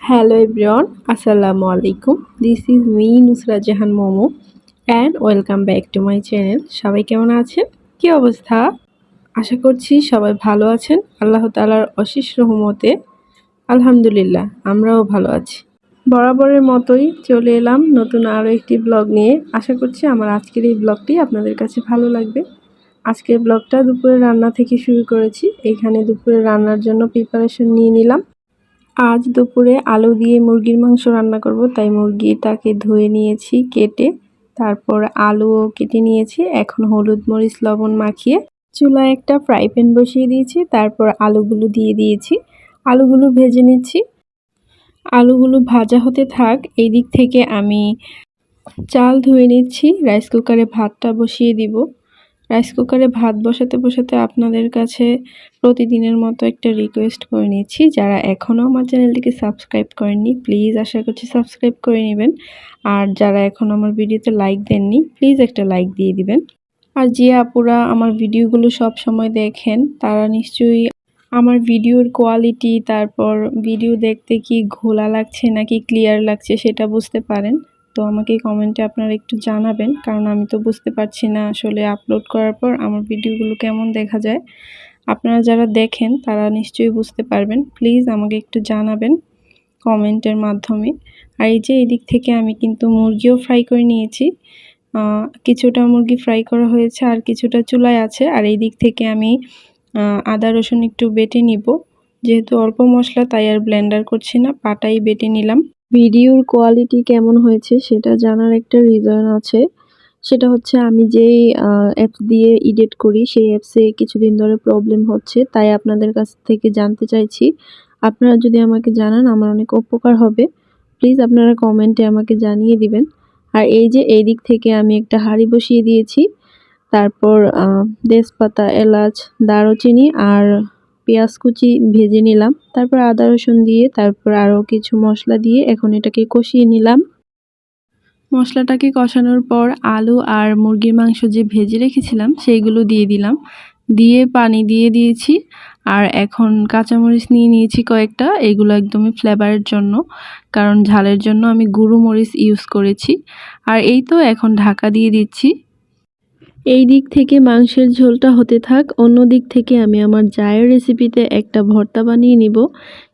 Hello everyone, Assalamu alaikum. This is me Nusra Jahan Momo and welcome back to my channel সবাই কেমন আছেন? কি অবস্থা? আশা করছি সবাই ভালো আছেন। আল্লাহ তালার অশেষ রহমতে। আলহামদুলিল্লাহ আমরাও ভালো আছি। বরাবরের মতোই চলে এলাম নতুন আরও একটি ব্লগ নিয়ে। আশা করছি আমার আজকের এই ব্লগটি আপনাদের কাছে ভালো লাগবে। আজকের ব্লগটা দুপুরে রান্না থেকে শুরু করেছি। এখানে দুপুরে রান্নার জন্য প্রিপারেশন নিয়ে নিলাম। আজ দুপুরে আলু দিয়ে মুরগির মাংস রান্না করব, তাই মুরগিটাকে ধুয়ে নিয়েছি, কেটে তারপর আলুও কেটে নিয়েছি। এখন হলুদ মরিচ, লবণ মাখিয়ে চুলায় একটা ফ্রাই প্যান বসিয়ে দিয়েছি, তারপর আলুগুলো দিয়ে দিয়েছি। আলুগুলো ভেজে নিচ্ছি। আলুগুলো ভাজা হতে থাক, এই দিক থেকে আমি চাল ধুয়ে নিচ্ছি, রাইস কুকারে ভাতটা বসিয়ে দিব। রাইস কুকারে ভাত বসাতে বসাতে আপনাদের কাছে প্রতিদিনের মতো একটা রিকোয়েস্ট করে নিচ্ছি যারা এখনও আমার চ্যানেলটিকে সাবস্ক্রাইব করেননি প্লিজ আশা করছি সাবস্ক্রাইব করে নেবেন। আর যারা এখন আমার ভিডিওতে লাইক দেননি প্লিজ একটা লাইক দিয়ে দিবেন। আর যে আপুরা আমার ভিডিওগুলো সব সময় দেখেন, তারা নিশ্চয়ই আমার ভিডিওর কোয়ালিটি তারপর ভিডিও দেখতে কি ঘোলা লাগছে নাকি ক্লিয়ার লাগছে, সেটা বুঝতে পারেন। তো আমাকে কমেন্টে আপনারা একটু জানাবেন, কারণ আমি তো বুঝতে পারছি না আসলে আপলোড করার পর আমার ভিডিওগুলো কেমন দেখা যায়। আপনারা যারা দেখেন, তারা নিশ্চয়ই বুঝতে পারবেন। প্লিজ আমাকে একটু জানাবেন কমেন্টের মাধ্যমে। আর এই যে এদিক থেকে আমি কিন্তু মুরগিও ফ্রাই করে নিয়েছি। কিছুটা মুরগি ফ্রাই করা হয়েছে আর কিছুটা চুলায় আছে। আর এই দিক থেকে আমি আদা রসুন একটু বেটে নিব। যেহেতু অল্প মশলা, তাই আর ব্লেন্ডার করছি না, পাটাই বেটে নিলাম। ভিডিওর কোয়ালিটি কেমন হয়েছে সেটা জানার একটা রিজন আছে। সেটা হচ্ছে আমি যেই অ্যাপস দিয়ে এডিট করি, সেই অ্যাপসে কিছুদিন ধরে প্রবলেম হচ্ছে, তাই আপনাদের কাছ থেকে জানতে চাইছি। আপনারা যদি আমাকে জানান, আমার অনেক উপকার হবে। প্লিজ আপনারা কমেন্টে আমাকে জানিয়ে দিবেন। আর এই যে এই দিক থেকে আমি একটা হাঁড়ি বসিয়ে দিয়েছি, তারপর তেজপাতা, এলাচ, দারুচিনি আর পেঁয়াজ কুচি ভেজে নিলাম, তারপর আদা রসুন দিয়ে, তারপর আরও কিছু মশলা দিয়ে এখন এটাকে কষিয়ে নিলাম। মশলাটাকে কষানোর পর আলু আর মুরগির মাংস যে ভেজে রেখেছিলাম সেইগুলো দিয়ে দিলাম। দিয়ে পানি দিয়ে দিয়েছি আর এখন কাঁচামরিচ নিয়ে নিয়েছি কয়েকটা, এগুলো একদমই ফ্লেভারের জন্য, কারণ ঝালের জন্য আমি গুঁড়ো মরিচ ইউজ করেছি। আর এই তো এখন ঢাকা দিয়ে দিচ্ছি। এই দিক থেকে মাংসের ঝোলটা হতে থাক, অন্য দিক থেকে আমি আমার জায়ের রেসিপিতে একটা ভর্তা বানিয়ে নিব।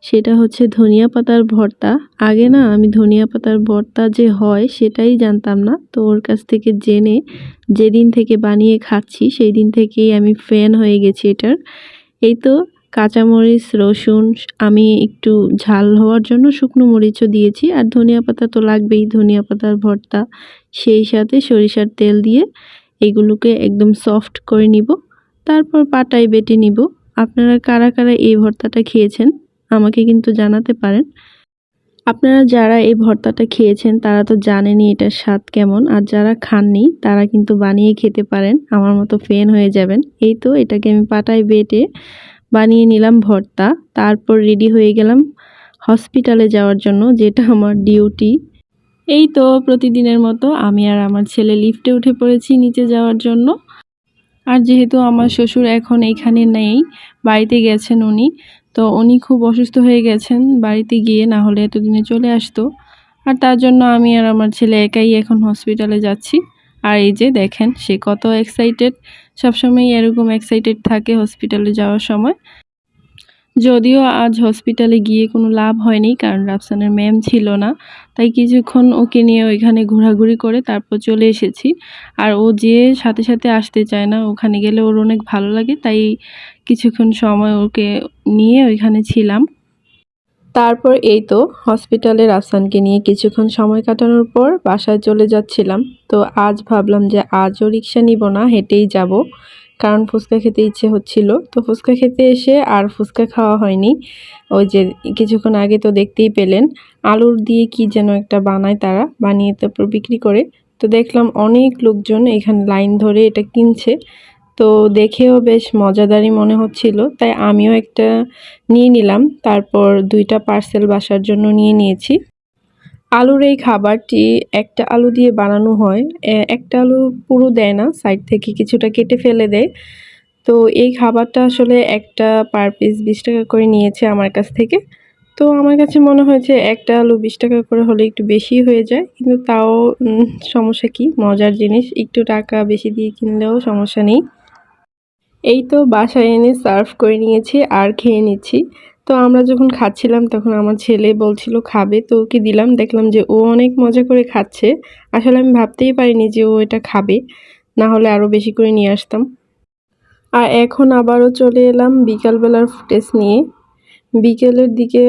সেটা হচ্ছে ধনিয়া পাতার ভর্তা। আগে না আমি ধনিয়া পাতার ভর্তা যে হয় সেটাই জানতাম না। তো ওর কাছ থেকে জেনে যেদিন থেকে বানিয়ে খাচ্ছি সেই দিন থেকেই আমি ফ্যান হয়ে গেছি এটার। এই তো কাঁচামরিচ, রসুন, আমি একটু ঝাল হওয়ার জন্য শুকনো মরিচও দিয়েছি। আর ধনিয়া পাতা তো লাগবেই ধনিয়া পাতার ভর্তা। সেই সাথে সরিষার তেল দিয়ে এগুলোকে একদম সফট করে নিব। তারপর পাটায় বেটে নিব। আপনারা কারা কারা এই ভর্তাটা খেয়েছেন আমাকে কিন্তু জানাতে পারেন। আপনারা যারা এই ভর্তাটা খেয়েছেন, তারা তো জানেনই এটার স্বাদ কেমন। আর যারা খাননি, তারা কিন্তু বানিয়ে খেতে পারেন। আমার মতো ফেন হয়ে যাবেন। এই তো এটাকে আমি পাটায় বেটে বানিয়ে নিলাম ভর্তা। তারপর রেডি হয়ে গেলাম হসপিটালে যাওয়ার জন্য, যেটা আমার ডিউটি এই তো প্রতিদিনের মতো আমি আর আমার ছেলে লিফটে উঠে পড়েছি নিচে যাওয়ার জন্য। আর যেহেতু আমার শ্বশুর এখন এইখানে নেই, বাড়িতে গেছেন উনি, তো উনি খুব অসুস্থ হয়ে গেছেন, বাড়িতে গিয়ে না হলে এতদিনে চলে আসতো। আর তার জন্য আমি আর আমার ছেলে একাই এখন হসপিটালে যাচ্ছি। আর এই যে দেখেন, সে কত এক্সাইটেড সবসময় এরকম এক্সাইটেড থাকে হসপিটালে যাওয়ার সময়। যদিও আজ হসপিটালে গিয়ে কোনো লাভ হয়নি, কারণ রাফসানের ম্যাম ছিল না। তাই কিছুক্ষণ ওকে নিয়ে ওইখানে ঘোরাঘুরি করে তারপর চলে এসেছি। আর ও যে সাথে সাথে আসতে চায় না, ওখানে গেলে ওর অনেক ভালো লাগে, তাই কিছুক্ষণ সময় ওকে নিয়ে ওইখানে ছিলাম। তারপর এই তো হসপিটালে রাফসানকে নিয়ে কিছুক্ষণ সময় কাটানোর পর বাসায় চলে যাচ্ছিলাম। তো আজ ভাবলাম যে আজও রিক্সা নিব না, হেঁটেই যাব। কারণ ফুচকা খেতে ইচ্ছে হচ্ছিল। তো ফুচকা খেতে এসে আর ফুচকা খাওয়া হয়নি। ওই যে কিছুক্ষণ আগে তো দেখতেই পেলেন, আলুর দিয়ে কি যেন একটা বানায় তারা, বানিয়ে তারপর বিক্রি করে। তো দেখলাম অনেক লোকজন এখানে লাইন ধরে এটা কিনছে। তো দেখেও বেশ মজাদারই মনে হচ্ছিল। তাই আমিও একটা নিয়ে নিলাম। তারপর দুইটা পার্সেল বাসার জন্য নিয়ে নিয়েছি। আলুর এই খাবারটি একটা আলু দিয়ে বানানো হয়। একটা আলু পুরো দেয় না, সাইড থেকে কিছুটা কেটে ফেলে দেয়। তো এই খাবারটা আসলে একটা পার পিস বিশ টাকা করে নিয়েছে আমার কাছ থেকে। তো আমার কাছে মনে হয়েছে একটা আলু বিশ টাকা করে হলে একটু বেশি হয়ে যায়, কিন্তু তাও সমস্যা কি? মজার জিনিস, একটু টাকা বেশি দিয়ে কিনলেও সমস্যা নেই। এই তো বাসায় এনে সার্ভ করে নিয়েছি, আর খেয়ে নিচ্ছি। তো আমরা যখন খাচ্ছিলাম, তখন আমার ছেলে বলছিল, খাবে? তো ওকে দিলাম, দেখলাম যে ও অনেক মজা করে খাচ্ছে। আসলে আমি ভাবতেই পারিনি যে ও এটা খাবে, না হলে আরও বেশি করে নিয়ে আসতাম। আর এখন আবারও চলে এলাম বিকালবেলার ফুটেজ নিয়ে। বিকেলের দিকে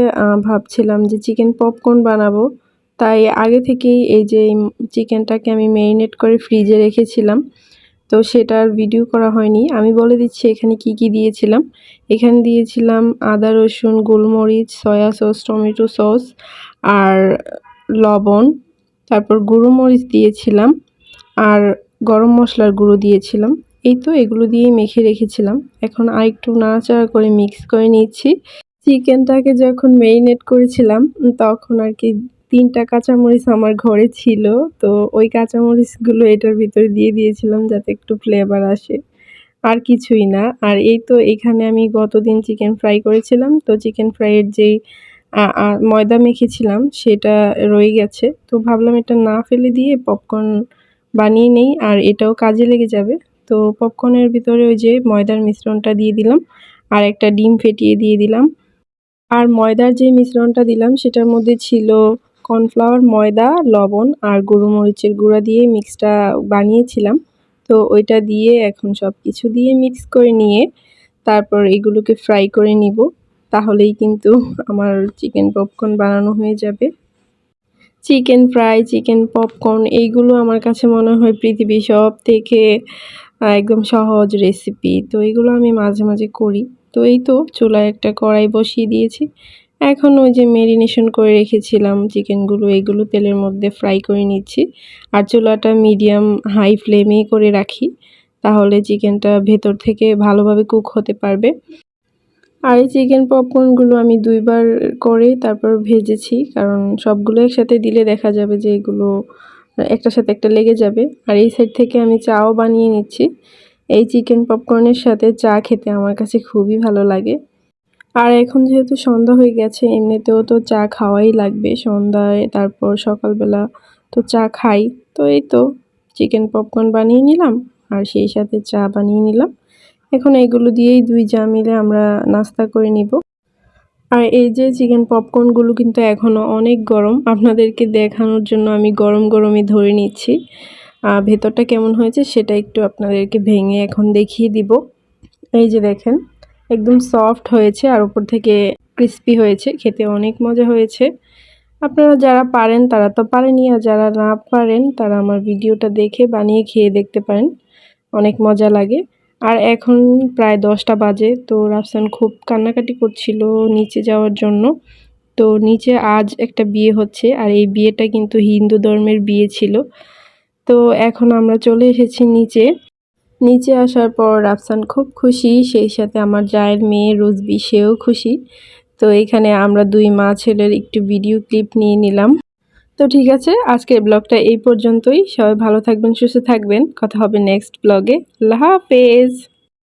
ভাবছিলাম যে চিকেন পপকর্ন বানাবো। তাই আগে থেকেই এই যে চিকেনটাকে আমি ম্যারিনেট করে ফ্রিজে রেখেছিলাম। তো সেটার ভিডিও করা হয়নি। আমি বলে দিচ্ছি এখানে কি কি দিয়েছিলাম। এখানে দিয়েছিলাম আদা, রসুন, গোলমরিচ সয়া সস টমেটো সস আর লবণ। তারপর গুঁড়ো মরিচ দিয়েছিলাম আর গরম মশলার গুঁড়ো দিয়েছিলাম। এই তো এগুলো দিয়েই মেখে রেখেছিলাম। এখন আরেকটু নাড়াচাড়া করে মিক্স করে নিচ্ছি। চিকেনটাকে যখন মেরিনেট করেছিলাম, তখন আর কি তিনটা কাঁচামরিচ আমার ঘরে ছিল, তো ওই কাঁচামরিচগুলো এটার ভিতরে দিয়ে দিয়েছিলাম যাতে একটু ফ্লেভার আসে। আর কিছুই না। আর এই তো এখানে আমি গতদিন চিকেন ফ্রাই করেছিলাম, তো চিকেন ফ্রাইয়ের যেই ময়দা মেখেছিলাম সেটা রয়ে গেছে। তো ভাবলাম এটা না ফেলে দিয়ে পপকর্ন বানিয়ে নেই, আর এটাও কাজে লেগে যাবে। তো পপকর্নের ভিতরে ওই যে ময়দার মিশ্রণটা দিয়ে দিলাম, আর একটা ডিম ফেটিয়ে দিয়ে দিলাম। আর ময়দার যে মিশ্রণটা দিলাম সেটার মধ্যে ছিল কর্নফ্লাওয়ার, ময়দা, লবণ আর গুঁড়ো মরিচের গুঁড়া দিয়ে মিক্সটা বানিয়েছিলাম। তো ওইটা দিয়ে এখন সব কিছু দিয়ে মিক্স করে নিয়ে তারপর এগুলোকে ফ্রাই করে নিব। তাহলেই কিন্তু আমার চিকেন পপকর্ন বানানো হয়ে যাবে। চিকেন ফ্রাই, চিকেন পপকর্ন এইগুলো আমার কাছে মনে হয় পৃথিবীর সব থেকে একদম সহজ রেসিপি। তো এগুলো আমি মাঝে মাঝে করি। তো এই তো চুলায় একটা কড়াই বসিয়ে দিয়েছি। এখন ওই যে মেরিনেশন করে রেখেছিলাম চিকেনগুলো এগুলো তেলের মধ্যে ফ্রাই করে নিচ্ছি। আর চুলাটা মিডিয়াম হাই ফ্লেমে করে রাখি, তাহলে চিকেনটা ভেতর থেকে ভালোভাবে কুক হতে পারবে। আর এই চিকেন পপকর্নগুলো আমি দুইবার করে তারপর ভেজেছি, কারণ সবগুলো একসাথে দিলে দেখা যাবে যে এগুলো একটার সাথে একটা লেগে যাবে। আর এই সাইড থেকে আমি চাও বানিয়ে নিচ্ছি। এই চিকেন পপকর্নের সাথে চা খেতে আমার কাছে খুবই ভালো লাগে। আর এখন যেহেতু সন্ধ্যা হয়ে গেছে, এমনিতেও তো চা খাওয়াই লাগবে সন্ধ্যায়, তারপর সকালবেলা তো চা খাই। তো এই তো চিকেন পপকর্ন বানিয়ে নিলাম আর সেই সাথে চা বানিয়ে নিলাম। এখন এইগুলো দিয়েই দুই যা মিলে আমরা নাস্তা করে নিব। আর এই যে চিকেন পপকর্নগুলো কিন্তু এখনও অনেক গরম, আপনাদেরকে দেখানোর জন্য আমি গরম গরমই ধরে নিচ্ছি। আর ভেতরটা কেমন হয়েছে সেটা একটু আপনাদেরকে ভেঙে এখন দেখিয়ে দিব। এই যে দেখেন একদম সফট হয়েছে আর উপর থেকে ক্রিস্পি হয়েছে, খেতে অনেক মজা হয়েছে। আপনারা যারা পারেন, তারা তো পারেনি, আর যারা না পারেন, তারা আমার ভিডিওটা দেখে বানিয়ে খেয়ে দেখতে পারেন। অনেক মজা লাগে। আর এখন প্রায় দশটা বাজে, তো রাফসান খুব কান্নাকাটি করছিল নিচে যাওয়ার জন্য। তো নিচে আজ একটা বিয়ে হচ্ছে, আর এই বিয়েটা কিন্তু হিন্দু ধর্মের বিয়ে ছিল। তো এখন আমরা চলে এসেছি নিচে। নিচে আসার পর রাফসান খুব খুশি, সেই সাথে আমার জায়ের মেয়ে রুজবি, সেও খুশি। তো এখানে আমরা দুই মা ছেলের একটু ভিডিও ক্লিপ নিয়ে নিলাম। তো ঠিক আছে, আজকের ব্লগটা এই পর্যন্তই। সবাই ভালো থাকবেন, সুস্থ থাকবেন। কথা হবে নেক্সট ব্লগে আল্লাহ হাফেজ।